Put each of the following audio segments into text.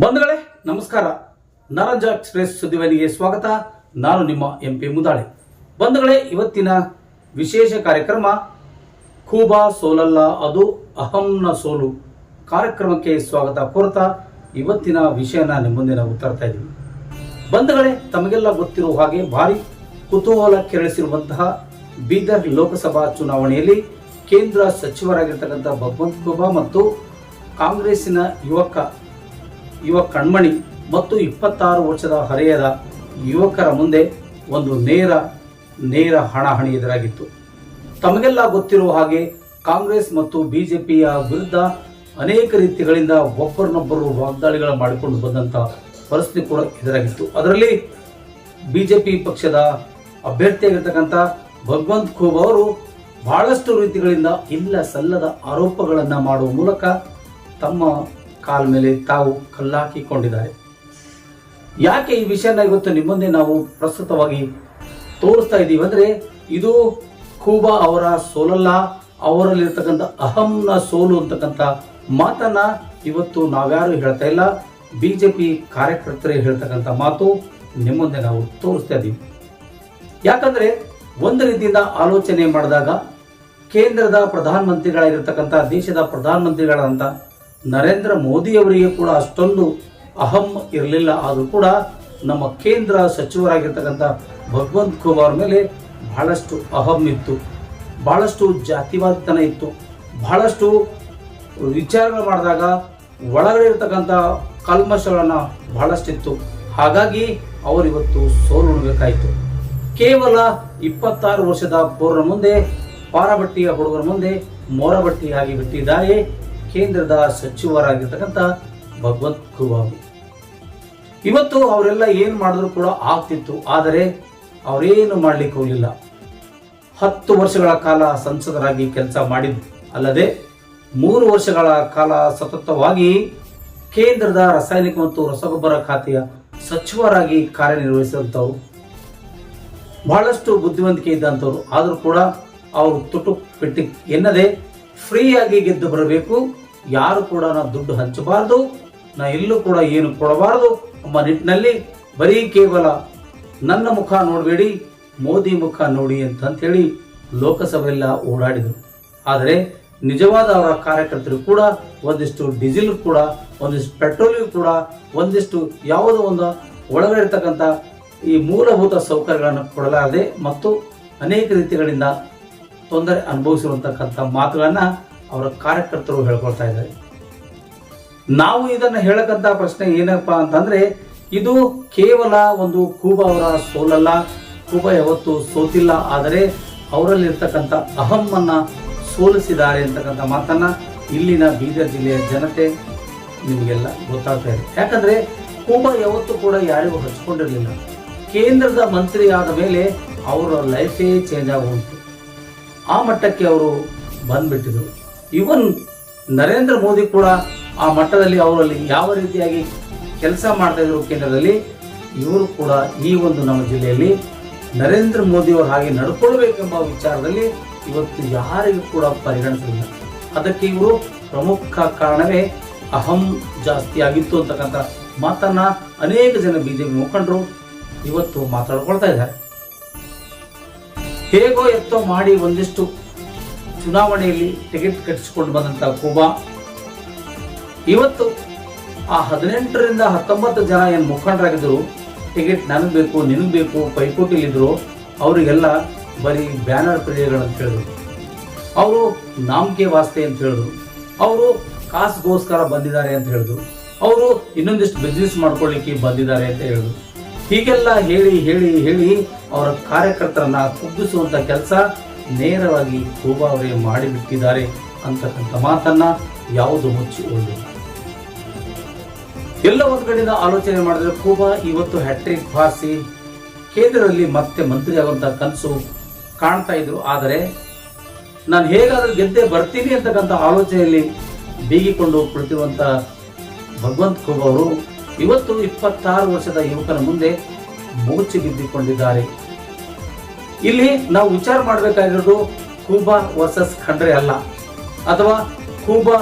ಬಂಧುಗಳೇ, ನಮಸ್ಕಾರ. ನರಜ ಎಕ್ಸ್ಪ್ರೆಸ್ ಸುದ್ದಿವಾಹಿನಿಗೆ ಸ್ವಾಗತ. ನಾನು ನಿಮ್ಮ ಎಂ ಪಿ ಮುದಾಳೆ. ಬಂಧುಗಳೇ, ಇವತ್ತಿನ ವಿಶೇಷ ಕಾರ್ಯಕ್ರಮ, ಖೂಬಾ ಸೋಲಲ್ಲ ಅದು ಅಹಂನ ಸೋಲು ಕಾರ್ಯಕ್ರಮಕ್ಕೆ ಸ್ವಾಗತ ಕೋರ್ತಾ. ಇವತ್ತಿನ ವಿಷಯನ ನಿಮ್ಮ ಮುಂದೆ ನಾವು ತರ್ತಾ ಇದ್ದೀವಿ. ಬಂಧುಗಳೇ, ತಮಗೆಲ್ಲ ಗೊತ್ತಿರುವ ಹಾಗೆ ಭಾರಿ ಕುತೂಹಲ ಕೆರಳಿಸಿರುವಂತಹ ಬೀದರ್ ಲೋಕಸಭಾ ಚುನಾವಣೆಯಲ್ಲಿ ಕೇಂದ್ರ ಸಚಿವರಾಗಿರ್ತಕ್ಕಂಥ ಭಗವಂತ್ ಖೂಬಾ ಮತ್ತು ಕಾಂಗ್ರೆಸ್ಸಿನ ಯುವಕ ಯುವ ಕಣ್ಮಣಿ ಮತ್ತು ಇಪ್ಪತ್ತಾರು ವರ್ಷದ ಹರೆಯದ ಯುವಕರ ಮುಂದೆ ಒಂದು ನೇರ ನೇರ ಹಣಾಹಣಿ ಎದುರಾಗಿತ್ತು. ತಮಗೆಲ್ಲ ಗೊತ್ತಿರುವ ಹಾಗೆ ಕಾಂಗ್ರೆಸ್ ಮತ್ತು ಬಿಜೆಪಿಯ ವಿರುದ್ಧ ಅನೇಕ ರೀತಿಗಳಿಂದ ಒಬ್ಬರನ್ನೊಬ್ಬರು ವಾಗ್ದಾಳಿಗಳ ಮಾಡಿಕೊಂಡು ಬಂದಂತ ಪರಿಸ್ಥಿತಿ ಕೂಡ ಎದುರಾಗಿತ್ತು. ಅದರಲ್ಲಿ ಬಿಜೆಪಿ ಪಕ್ಷದ ಅಭ್ಯರ್ಥಿಯಾಗಿರ್ತಕ್ಕಂಥ ಭಗವಂತ್ ಖೂಬ್ ಅವರು ಬಹಳಷ್ಟು ರೀತಿಗಳಿಂದ ಇಲ್ಲ ಸಲ್ಲದ ಆರೋಪಗಳನ್ನು ಮಾಡುವ ಮೂಲಕ ತಮ್ಮ ಕಾಲ ಮೇಲೆ ತಾವು ಕಲ್ಲಾಕಿಕೊಂಡಿದ್ದಾರೆ. ಯಾಕೆ ಈ ವಿಷಯನ ಇವತ್ತು ನಿಮ್ಮ ಮುಂದೆ ನಾವು ಪ್ರಸ್ತುತವಾಗಿ ತೋರಿಸ್ತಾ ಇದ್ದೀವಿ ಅಂದ್ರೆ ಇದು ಖೂಬಾ ಅವರ ಸೋಲಲ್ಲ, ಅವರಲ್ಲಿರ್ತಕ್ಕಂಥ ಅಹಂನ ಸೋಲು ಅಂತಕ್ಕಂಥ ಮಾತನ್ನ ಇವತ್ತು ನಾವ್ಯಾರು ಹೇಳ್ತಾ ಇಲ್ಲ. ಬಿಜೆಪಿ ಕಾರ್ಯಕರ್ತರೇ ಹೇಳ್ತಕ್ಕಂಥ ಮಾತು ನಿಮ್ಮ ಮುಂದೆ ನಾವು ತೋರಿಸ್ತಾ ಇದ್ದೀವಿ. ಯಾಕಂದ್ರೆ ಒಂದು ರೀತಿಯಿಂದ ಆಲೋಚನೆ ಮಾಡಿದಾಗ ಕೇಂದ್ರದ ಪ್ರಧಾನಮಂತ್ರಿಗಳಾಗಿರ್ತಕ್ಕಂಥ, ದೇಶದ ಪ್ರಧಾನಮಂತ್ರಿಗಳಾದಂಥ ನರೇಂದ್ರ ಮೋದಿಯವರಿಗೆ ಕೂಡ ಅಷ್ಟೊಂದು ಅಹಂ ಇರಲಿಲ್ಲ. ಆದರೂ ಕೂಡ ನಮ್ಮ ಕೇಂದ್ರ ಸಚಿವರಾಗಿರ್ತಕ್ಕಂಥ ಭಗವಂತ್ ಕುಮಾರ್ ಮೇಲೆ ಬಹಳಷ್ಟು ಅಹಂ ಇತ್ತು. ಬಹಳಷ್ಟು ಜಾತಿವಾದತನ ಇತ್ತು. ಬಹಳಷ್ಟು ವಿಚಾರಗಳು ಮಾಡಿದಾಗ ಒಳಗಡೆ ಇರ್ತಕ್ಕಂಥ ಕಲ್ಮಶಗಳನ್ನು ಬಹಳಷ್ಟಿತ್ತು. ಹಾಗಾಗಿ ಅವರಿವತ್ತು ಸೋಲುಣಬೇಕಾಯಿತು ಕೇವಲ ಇಪ್ಪತ್ತಾರು ವರ್ಷದ ಪೂರ್ವ ಮುಂದೆ ಪಾರಬಟ್ಟಿಯ ಹುಡುಗರ ಮುಂದೆ ಮೋರಬಟ್ಟಿಯಾಗಿ ಬಿಟ್ಟಿದ್ದಾರೆ. ಕೇಂದ್ರದ ಸಚಿವರಾಗಿರ್ತಕ್ಕಂಥ ಭಗವಂತ್ ಖೂಬಾಬು ಇವತ್ತು ಅವರೆಲ್ಲ ಏನು ಮಾಡಿದ್ರು ಕೂಡ ಆಗ್ತಿತ್ತು, ಆದರೆ ಅವರೇನು ಮಾಡ್ಲಿಕ್ಕೆ ಹೋಗಲಿಲ್ಲ. ಹತ್ತು ವರ್ಷಗಳ ಕಾಲ ಸಂಸದರಾಗಿ ಕೆಲಸ ಮಾಡಿದ್ದು ಅಲ್ಲದೆ ಮೂರು ವರ್ಷಗಳ ಕಾಲ ಸತತವಾಗಿ ಕೇಂದ್ರದ ರಾಸಾಯನಿಕ ಮತ್ತು ರಸಗೊಬ್ಬರ ಖಾತೆಯ ಸಚಿವರಾಗಿ ಕಾರ್ಯನಿರ್ವಹಿಸಿದಂಥವ್ರು. ಬಹಳಷ್ಟು ಬುದ್ಧಿವಂತಿಕೆ ಇದ್ದಂಥವ್ರು, ಆದರೂ ಕೂಡ ಅವರು ತುಟು ಪೆಟ್ಟಿ ಎನ್ನದೆ ಫ್ರೀಯಾಗಿ ಗೆದ್ದು ಬರಬೇಕು. ಯಾರು ಕೂಡ ನಾ ದುಡ್ಡು ಹಂಚಬಾರದು, ನಾ ಎಲ್ಲೂ ಕೂಡ ಏನು ಕೊಡಬಾರದು ಎಂಬ ನಿಟ್ಟಿನಲ್ಲಿ ಬರೀ ಕೇವಲ ನನ್ನ ಮುಖ ನೋಡಬೇಡಿ, ಮೋದಿ ಮುಖ ನೋಡಿ ಅಂತ ಹೇಳಿ ಲೋಕಸಭೆಯೆಲ್ಲ ಓಡಾಡಿದರು. ಆದರೆ ನಿಜವಾದ ಅವರ ಕಾರ್ಯಕರ್ತರು ಕೂಡ ಒಂದಿಷ್ಟು ಡೀಸೆಲ್ ಕೂಡ, ಒಂದಿಷ್ಟು ಪೆಟ್ರೋಲಿಗೂ ಕೂಡ, ಒಂದಿಷ್ಟು ಯಾವುದೋ ಒಂದು ಒಳಗಡೆ ಇರ್ತಕ್ಕಂಥ ಈ ಮೂಲಭೂತ ಸೌಕರ್ಯಗಳನ್ನು ಕೊಡಲಾರದೆ ಮತ್ತು ಅನೇಕ ರೀತಿಗಳಿಂದ ತೊಂದರೆ ಅನುಭವಿಸಿರುವಂತಕ್ಕಂಥ ಮಾತುಗಳನ್ನ ಅವರ ಕಾರ್ಯಕರ್ತರು ಹೇಳ್ಕೊಳ್ತಾ ಇದ್ದಾರೆ. ನಾವು ಇದನ್ನು ಹೇಳಕ್ಕಂತ ಪ್ರಶ್ನೆ ಏನಪ್ಪ ಅಂತಂದ್ರೆ, ಇದು ಕೇವಲ ಒಂದು ಕೂಬ ಅವರ ಸೋಲಲ್ಲ, ಕೂಬ ಯಾವತ್ತು ಸೋತಿಲ್ಲ, ಆದರೆ ಅವರಲ್ಲಿರ್ತಕ್ಕಂಥ ಅಹಮ್ಮನ್ನ ಸೋಲಿಸಿದ್ದಾರೆ ಅಂತಕ್ಕಂಥ ಮಾತನ್ನ ಇಲ್ಲಿನ ಬೀದರ್ ಜಿಲ್ಲೆಯ ಜನತೆ ನಿಮಗೆಲ್ಲ ಗೊತ್ತಾಗ್ತಾ ಇದೆ. ಯಾಕಂದ್ರೆ, ಕೂಬ ಯಾವತ್ತೂ ಕೂಡ ಯಾರಿಗೂ ಹಚ್ಕೊಂಡಿರಲಿಲ್ಲ. ಕೇಂದ್ರದ ಮಂತ್ರಿ ಆದ ಮೇಲೆ ಅವರ ಲೈಫೇ ಚೇಂಜ್ ಆಗುವಂತು. ಆ ಮಟ್ಟಕ್ಕೆ ಅವರು ಬಂದ್ಬಿಟ್ಟಿದ್ರು. ಇವನ್ ನರೇಂದ್ರ ಮೋದಿ ಕೂಡ ಆ ಮಟ್ಟದಲ್ಲಿ ಅವರಲ್ಲಿ ಯಾವ ರೀತಿಯಾಗಿ ಕೆಲಸ ಮಾಡ್ತಾ ಇದ್ರು ಕೇಂದ್ರದಲ್ಲಿ, ಇವರು ಕೂಡ ಈ ಒಂದು ನಮ್ಮ ಜಿಲ್ಲೆಯಲ್ಲಿ ನರೇಂದ್ರ ಮೋದಿ ಅವರು ಹಾಗೆ ನಡ್ಕೊಳ್ಬೇಕೆಂಬ ವಿಚಾರದಲ್ಲಿ ಇವತ್ತು ಯಾರಿಗೂ ಕೂಡ ಪರಿಗಣಿಸಲಿಲ್ಲ ಅದಕ್ಕೆ ಇವರು ಪ್ರಮುಖ ಕಾರಣವೇ ಅಹಂ ಜಾಸ್ತಿ ಆಗಿತ್ತು ಅಂತಕ್ಕಂಥ ಮಾತನ್ನ ಅನೇಕ ಜನ ಬಿಜೆಪಿ ಮುಖಂಡರು ಇವತ್ತು ಮಾತಾಡ್ಕೊಳ್ತಾ ಇದ್ದಾರೆ. ಹೇಗೋ ಎತ್ತೋ ಮಾಡಿ ಒಂದಿಷ್ಟು ಚುನಾವಣೆಯಲ್ಲಿ ಟಿಕೆಟ್ ಕಟ್ಟಿಸಿಕೊಂಡು ಬಂದಂಥ ಕುಬಾ. ಇವತ್ತು ಆ ಹದಿನೆಂಟರಿಂದ ಹತ್ತೊಂಬತ್ತು ಜನ ಏನು ಮುಖಂಡರಾಗಿದ್ರು, ಟಿಕೆಟ್ ನನಗೆ ಬೇಕು, ನಿನಗೆ ಬೇಕು, ಪೈಪೋಟಿಲಿದ್ರು, ಅವರಿಗೆಲ್ಲ ಬರೀ ಬ್ಯಾನರ್ ಪ್ರಿಯಗಳಂತ ಹೇಳಿದ್ರು. ಅವರು ನಾಮಕೆ ವಾಸ್ತೆ ಅಂತ ಹೇಳಿದ್ರು. ಅವರು ಕಾಸುಗೋಸ್ಕರ ಬಂದಿದ್ದಾರೆ ಅಂತ ಹೇಳಿದ್ರು. ಅವರು ಇನ್ನೊಂದಿಷ್ಟು ಬಿಸ್ನೆಸ್ ಮಾಡ್ಕೊಳ್ಳಿಕ್ಕೆ ಬಂದಿದ್ದಾರೆ ಅಂತ ಹೇಳಿದ್ರು. ಹೀಗೆಲ್ಲ ಹೇಳಿ ಹೇಳಿ ಹೇಳಿ ಅವರ ಕಾರ್ಯಕರ್ತರನ್ನ ಕುಗ್ಗಿಸುವಂತ ಕೆಲಸ ನೇರವಾಗಿ ಕೂಬಾ ಅವರೇ ಮಾಡಿಬಿಟ್ಟಿದ್ದಾರೆ ಅಂತಕ್ಕಂಥ ಮಾತನ್ನ ಯಾವುದು ಮುಚ್ಚಿ ಉಳಿದಿಲ್ಲ ಎಲ್ಲ ಒಂದು ಕಡೆಯಿಂದ ಆಲೋಚನೆ ಮಾಡಿದ್ರೆ ಕೂಬಾ ಇವತ್ತು ಹ್ಯಾಟ್ರಿಕ್ ಭಾರಿಸಿ ಕೇಂದ್ರದಲ್ಲಿ ಮತ್ತೆ ಮಂತ್ರಿ ಆಗುವಂತ ಕನಸು ಕಾಣ್ತಾ ಇದ್ರು. ಆದರೆ ನಾನು ಹೇಗಾದ್ರೂ ಗೆದ್ದೆ ಬರ್ತೀನಿ ಅಂತಕ್ಕಂಥ ಆಲೋಚನೆಯಲ್ಲಿ ಬೀಗಿಕೊಂಡು ಕುಳಿತಿರುವಂತ ಭಗವಂತ್ ಖೂಬ್ ಅವರು ಇವತ್ತು ಇಪ್ಪತ್ತಾರು ವರ್ಷದ ಯುವಕನ ಮುಂದೆ ಮೂಚಿ ಬಿದ್ದಿಕೊಂಡಿದ್ದಾರೆ. ಇಲ್ಲಿ ನಾವು ವಿಚಾರ ಮಾಡಬೇಕಾಗಿರೋದು ಕೂಬಾ ವರ್ಸಸ್ ಖಂಡ್ರೆ ಅಲ್ಲ, ಅಥವಾ ಕೂಬಾ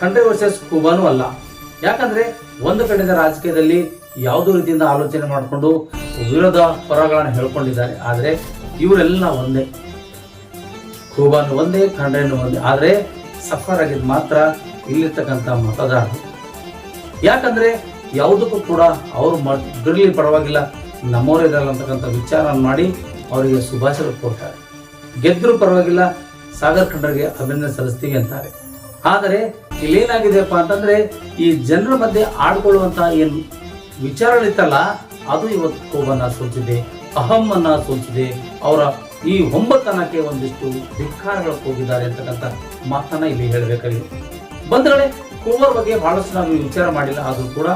ಖಂಡ್ರೆ ವರ್ಸಸ್ ಕೂಬಾನು ಅಲ್ಲ. ಯಾಕಂದ್ರೆ ಒಂದು ಕಡೆಯಿಂದ ರಾಜಕೀಯದಲ್ಲಿ ಯಾವುದೋ ರೀತಿಯಿಂದ ಆಲೋಚನೆ ಮಾಡಿಕೊಂಡು ವಿರೋಧ ಪರಗಳನ್ನು ಹೇಳ್ಕೊಂಡಿದ್ದಾರೆ, ಆದರೆ ಇವರೆಲ್ಲ ಒಂದೇ. ಕೂಬಾನು ಒಂದೇ, ಖಂಡ್ರೆನೂ ಒಂದೇ. ಆದರೆ ಸಫರ್ ಆಗಿದ್ದು ಮಾತ್ರ ಇಲ್ಲಿರ್ತಕ್ಕಂಥ ಮತದಾರರು. ಯಾಕಂದ್ರೆ ಯಾವುದಕ್ಕೂ ಕೂಡ ಅವರು ಬಿಡಲಿ ಪರವಾಗಿಲ್ಲ. ನಮ್ಮವರೇ ಇದಾರಲ್ಲ ಅಂತಕ್ಕಂಥ ವಿಚಾರ ಮಾಡಿ ಅವರಿಗೆ ಶುಭಾಶಯ ಕೊಡ್ತಾರೆ ಗೆದ್ದರೂ ಪರವಾಗಿಲ್ಲ, ಸಾಗರ್ ಖಂಡರಿಗೆ ಅಭಿನಂದನೆ ಸಲ್ಲಿಸ್ತೀವಿ ಅಂತಾರೆ. ಆದರೆ ಇಲ್ಲೇನಾಗಿದೆಯಪ್ಪ ಅಂತಂದ್ರೆ ಈ ಜನರ ಮಧ್ಯೆ ಆಡ್ಕೊಳ್ಳುವಂತಹ ಏನು ವಿಚಾರಗಳಿತ್ತಲ್ಲ ಅದು ಇವತ್ತು ಕೋಪನ ಸೋಚಿದೆ ಅಹಮ್ಮನ್ನ ಸೋಚಿದೆ ಅವರ ಈ ಒಂಬತ್ತನಕ್ಕೆ ಒಂದಿಷ್ಟು ಧಿಕ್ಕಾರಗಳು ಹೋಗಿದ್ದಾರೆ ಅಂತಕ್ಕಂಥ ಮಾತನ್ನ ಇಲ್ಲಿ ಹೇಳಬೇಕಾಗಿದೆ. ಬಂಧುಗಳೇ ಕೋವರ್ ಬಗ್ಗೆ ಬಹಳಷ್ಟು ನಾವು ವಿಚಾರ ಮಾಡಿಲ್ಲ, ಆದರೂ ಕೂಡ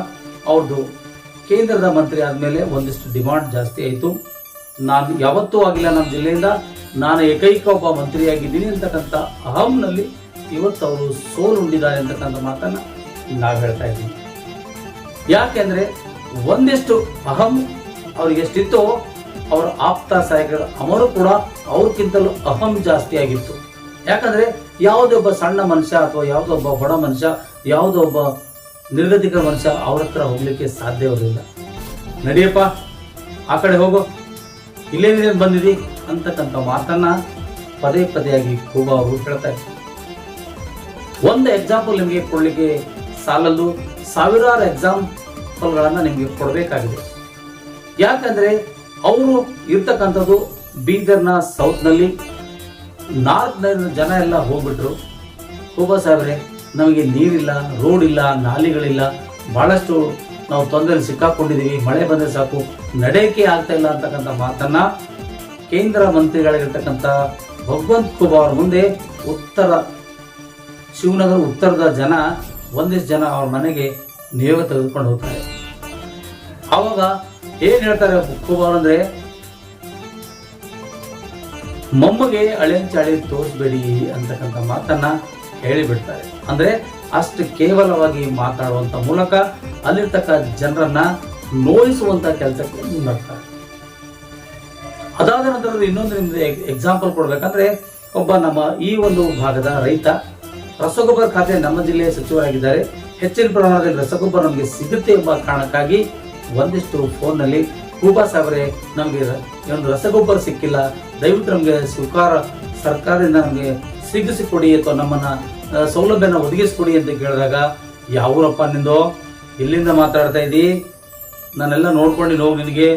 ಅವ್ರದ್ದು ಕೇಂದ್ರದ ಮಂತ್ರಿ ಆದಮೇಲೆ ಒಂದಿಷ್ಟು ಡಿಮಾಂಡ್ ಜಾಸ್ತಿ ಆಯಿತು. ನಾನು ಯಾವತ್ತೂ ಆಗಿಲ್ಲ ನಮ್ಮ ಜಿಲ್ಲೆಯಿಂದ. ನಾನು ಏಕೈಕ ಒಬ್ಬ ಮಂತ್ರಿಯಾಗಿದ್ದೀನಿ ಅಂತಕ್ಕಂಥ ಅಹಂನಲ್ಲಿ ಇವತ್ತು ಅವರು ಸೋಲು ಉಂಡಿದ್ದಾರೆ ಅಂತಕ್ಕಂಥ ಮಾತನ್ನು ನಾವು ಹೇಳ್ತಾ ಇದ್ದೀನಿ. ಯಾಕೆಂದರೆ ಒಂದಿಷ್ಟು ಅಹಂ ಅವ್ರಿಗೆ ಎಷ್ಟಿತ್ತೋ ಅವರ ಆಪ್ತ ಸಹಾಯಕರು ಅವರು ಕೂಡ ಅವ್ರಕ್ಕಿಂತಲೂ ಅಹಂ ಜಾಸ್ತಿ ಆಗಿತ್ತು. ಯಾಕಂದರೆ ಯಾವುದೇ ಒಬ್ಬ ಸಣ್ಣ ಮನುಷ್ಯ ಅಥವಾ ಯಾವುದೋ ಒಬ್ಬ ಬಡ ಮನುಷ್ಯ, ಯಾವುದೋ ಒಬ್ಬ ನಿರ್ಗತಿಕ ಮನುಷ್ಯ ಅವ್ರ ಹತ್ರ ಹೋಗ್ಲಿಕ್ಕೆ ಸಾಧ್ಯವಿರಲಿಲ್ಲ ನಡಿಯಪ್ಪ, ಆ ಕಡೆ ಹೋಗೋ. ಇಲ್ಲೇನೇ ಬಂದಿದೆ? ಅಂತಕ್ಕಂಥ ಮಾತನ್ನ ಪದೇ ಪದೇಯಾಗಿ ಕೂಬಾ ಅವರು ಹೇಳ್ತಾ ಇದ್ದಾರೆ ಒಂದು ಎಕ್ಸಾಂಪಲ್ ನಿಮಗೆ ಕೊಡ್ಲಿಕ್ಕೆ ಸಾಲದು ಸಾವಿರಾರು ಎಕ್ಸಾಂಪಲ್ಗಳನ್ನು ನಿಮಗೆ ಕೊಡಬೇಕಾಗಿದೆ. ಯಾಕಂದ್ರೆ ಅವರು ಇರ್ತಕ್ಕಂಥದ್ದು ಬೀದರ್ನ ಸೌತ್ನಲ್ಲಿ. ನಾರ್ತ್ ಜನ ಎಲ್ಲ ಹೋಗ್ಬಿಟ್ರು. ಕೂಬಾ ಸಾಹೇಬ್ರೆ, ನಮಗೆ ನೀರಿಲ್ಲ ರೋಡ್ ಇಲ್ಲ ನಾಲಿಗಳಿಲ್ಲ, ಬಹಳಷ್ಟು ನಾವು ತೊಂದರೆ ಸಿಕ್ಕಾಕೊಂಡಿದ್ದೀವಿ ಮಳೆ ಬಂದರೆ ಸಾಕು ನಡೆಯಕ್ಕೆ ಆಗ್ತಾ ಇಲ್ಲ ಅಂತಕ್ಕಂಥ ಮಾತನ್ನ ಕೇಂದ್ರ ಮಂತ್ರಿಗಳಿರ್ತಕ್ಕಂಥ ಭಗವಂತ್ ಖೂಬಾ ಅವ್ರ ಮುಂದೆ ಉತ್ತರ, ಶಿವನಗರ ಉತ್ತರದ ಜನ, ಒಂದಿಷ್ಟು ಜನ ಅವ್ರ ಮನೆಗೆ ನಿಯೋಗ ತೆಗೆದುಕೊಂಡು ಹೋಗ್ತಾರೆ. ಆವಾಗ ಏನ್ ಹೇಳ್ತಾರೆ ಕುಬಾರ್ ಅಂದ್ರೆ, ಮೊಮ್ಮಗೆ ಅಳೆಂಚಾಳಿ ತೋರಿಸ್ಬೇಡಿ ಅಂತಕ್ಕಂಥ ಮಾತನ್ನ ಹೇಳಿಬಿಡ್ತಾರೆ. ಅಂದ್ರೆ ಅಷ್ಟು ಕೇವಲವಾಗಿ ಮಾತಾಡುವಂಥ ಮೂಲಕ ಅಲ್ಲಿರ್ತಕ್ಕ ಜನರನ್ನ ನೋಯಿಸುವಂತ ಕೆಲಸಕ್ಕೆ ಮುಂದಾಗ್ತಾರೆ. ಅದಾದ ನಂತರ ಇನ್ನೊಂದು ನಿಮ್ಗೆ ಎಕ್ಸಾಂಪಲ್ ಕೊಡ್ಬೇಕಂದ್ರೆ ಒಬ್ಬ ನಮ್ಮ ಈ ಒಂದು ಭಾಗದ ರೈತ ರಸಗೊಬ್ಬರ ಖಾತೆ ನಮ್ಮ ಜಿಲ್ಲೆಯ ಸಚಿವರಾಗಿದ್ದಾರೆ. ಹೆಚ್ಚಿನ ಪ್ರಮಾಣದಲ್ಲಿ ರಸಗೊಬ್ಬರ ನಮಗೆ ಸಿಗುತ್ತೆ ಎಂಬ ಕಾರಣಕ್ಕಾಗಿ ಒಂದಿಷ್ಟು ಫೋನ್ನಲ್ಲಿ ಕೂಬಾ ಸಾಗರೆ ನಮಗೆ ಒಂದು ರಸಗೊಬ್ಬರ ಸಿಕ್ಕಿಲ್ಲ. ದಯವಿಟ್ಟು ನಮಗೆ ಸ್ವೀಕಾರ ಸರ್ಕಾರದಿಂದ ನಮಗೆ ಸಿಗಿಸಿಕೊಡಿ ಅಥವಾ ನಮ್ಮನ್ನ ಸೌಲಭ್ಯನ ಒದಗಿಸ್ಕೊಡಿ ಅಂತ ಕೇಳಿದಾಗ ಯಾವೂರಪ್ಪ ನಿಂದು, ಎಲ್ಲಿಂದ ಮಾತಾಡ್ತಾ ಇದ್ದೀ? ನಾನೆಲ್ಲ ನೋಡ್ಕೊಂಡು ಹೋಗಿ ನಿನಗೆ